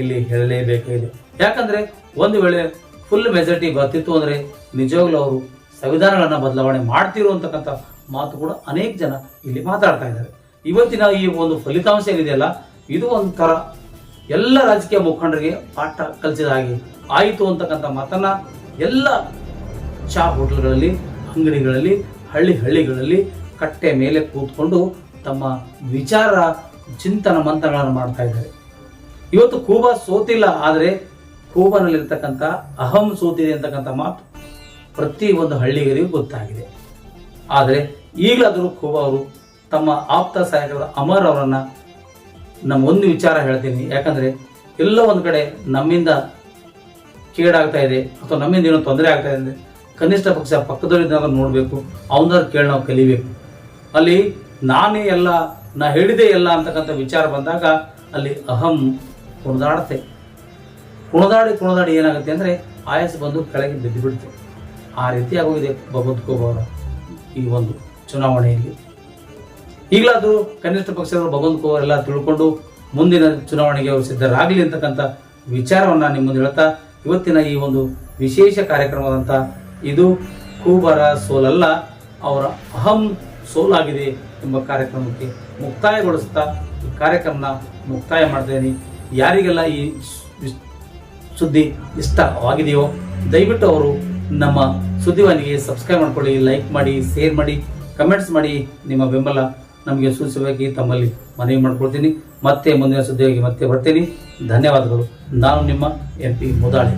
ಇಲ್ಲಿ ಹೇಳಲೇಬೇಕಾಗಿದೆ. ಯಾಕಂದ್ರೆ ಒಂದು ವೇಳೆ ಫುಲ್ ಮೆಜಾರಿಟಿ ಬರ್ತಿತ್ತು ಅಂದ್ರೆ ನಿಜವಾಗ್ಲೂ ಅವರು ಸಂವಿಧಾನಗಳನ್ನ ಬದಲಾವಣೆ ಮಾಡ್ತಿರು ಅಂತಕ್ಕಂಥ ಮಾತು ಕೂಡ ಅನೇಕ ಜನ ಇಲ್ಲಿ ಮಾತಾಡ್ತಾ ಇದ್ದಾರೆ. ಇವತ್ತಿನ ಈ ಒಂದು ಫಲಿತಾಂಶ ಏನಿದೆಯಲ್ಲ, ಇದು ಒಂಥರ ಎಲ್ಲ ರಾಜಕೀಯ ಮುಖಂಡರಿಗೆ ಪಾಠ ಕಲಿಸಿದ ಹಾಗೆ ಆಯಿತು ಅಂತಕ್ಕಂಥ ಮಾತನ್ನ ಎಲ್ಲ ಚಾ ಹೋಟೆಲ್ಗಳಲ್ಲಿ, ಅಂಗಡಿಗಳಲ್ಲಿ, ಹಳ್ಳಿ ಹಳ್ಳಿಗಳಲ್ಲಿ ಕಟ್ಟೆ ಮೇಲೆ ಕೂತ್ಕೊಂಡು ತಮ್ಮ ವಿಚಾರ ಚಿಂತನ ಮಂಥನಗಳನ್ನು ಮಾಡ್ತಾ ಇದ್ದಾರೆ. ಇವತ್ತು ಕೂಬಾ ಸೋತಿಲ್ಲ, ಆದರೆ ಕೂಬಾನಲ್ಲಿರ್ತಕ್ಕಂಥ ಅಹಂ ಸೋತಿದೆ ಅಂತಕ್ಕಂಥ ಮಾತು ಪ್ರತಿ ಒಂದು ಹಳ್ಳಿಗರಿಗೂ ಗೊತ್ತಾಗಿದೆ. ಆದರೆ ಈಗಲಾದರೂ ಕೂಬಾ ಅವರು ತಮ್ಮ ಆಪ್ತ ಸಹಾಯಕರ ಅಮರ್ ಅವರನ್ನು ನಮ್ಮ ಒಂದು ವಿಚಾರ ಹೇಳ್ತೀನಿ. ಯಾಕಂದರೆ ಎಲ್ಲ ಒಂದು ಕಡೆ ನಮ್ಮಿಂದ ಕೇಡಾಗ್ತಾ ಇದೆ, ಅಥವಾ ನಮ್ಮಿಂದ ಏನೋ ತೊಂದರೆ ಆಗ್ತಾ ಇದೆ ಅಂದರೆ ಕನಿಷ್ಠ ಪಕ್ಷ ಪಕ್ಕದಲ್ಲಿದ್ದಾಗ ನೋಡಬೇಕು ಅವನ ಕೇಳಿ ನಾವು ಕಲಿಬೇಕು. ಅಲ್ಲಿ ನಾನೇ ಎಲ್ಲ ನಾ ಹೇಳಿದೆ ಇಲ್ಲ ಅಂತಕ್ಕಂಥ ವಿಚಾರ ಬಂದಾಗ ಅಲ್ಲಿ ಅಹಂ ಕುಣದಾಡತೆ ಕುಣದಾಡಿ ಕುಣದಾಡಿ ಏನಾಗುತ್ತೆ ಅಂದರೆ ಆಯಸ್ ಬಂದು ಕೆಳಗೆ ಬಿದ್ದು ಬಿಡ್ತು ಆ ರೀತಿ ಆಗೋಗಿದೆ ಇದೆ ಖೂಬ್ ಅವರ ಈ ಒಂದು ಚುನಾವಣೆಯಲ್ಲಿ. ಈಗಲಾದರೂ ಕನಿಷ್ಠ ಪಕ್ಷದವರು ಭಗವಂತ ಕೋವರೆಲ್ಲ ತಿಳ್ಕೊಂಡು ಮುಂದಿನ ಚುನಾವಣೆಗೆ ಅವರು ಸಿದ್ಧರಾಗಲಿ ಅಂತಕ್ಕಂಥ ವಿಚಾರವನ್ನು ನಿಮ್ಮ ಮುಂದೆ ಹೇಳ್ತಾ, ಇವತ್ತಿನ ಈ ಒಂದು ವಿಶೇಷ ಕಾರ್ಯಕ್ರಮದಂಥ ಇದು ಕೂಬರ ಸೋಲಲ್ಲ, ಅವರ ಅಹಂ ಸೋಲಾಗಿದೆ ಎಂಬ ಕಾರ್ಯಕ್ರಮಕ್ಕೆ ಮುಕ್ತಾಯಗೊಳಿಸುತ್ತಾ ಈ ಕಾರ್ಯಕ್ರಮನ ಮುಕ್ತಾಯ ಮಾಡ್ತೇನೆ. ಯಾರಿಗೆಲ್ಲ ಈ ಸುದ್ದಿ ಇಷ್ಟವಾಗಿದೆಯೋ ದಯವಿಟ್ಟು ಅವರು ನಮ್ಮ ಸುದ್ದಿವಾಹಿನಿಗೆ ಸಬ್ಸ್ಕ್ರೈಬ್ ಮಾಡ್ಕೊಳ್ಳಿ, ಲೈಕ್ ಮಾಡಿ, ಶೇರ್ ಮಾಡಿ, ಕಮೆಂಟ್ಸ್ ಮಾಡಿ. ನಿಮ್ಮ ಬೆಂಬಲ ನಮಗೆ ಸೂಚಿಸಬೇಕಾಗಿ ತಮ್ಮಲ್ಲಿ ಮನವಿ ಮಾಡ್ಕೊಳ್ತೀನಿ. ಮತ್ತೆ ಮುಂದಿನ ಸುದ್ದಿಯಾಗಿ ಮತ್ತೆ ಬರ್ತೀನಿ. ಧನ್ಯವಾದಗಳು. ನಾನು ನಿಮ್ಮ ಎಂ ಪಿ ಮುದಾಳೆ.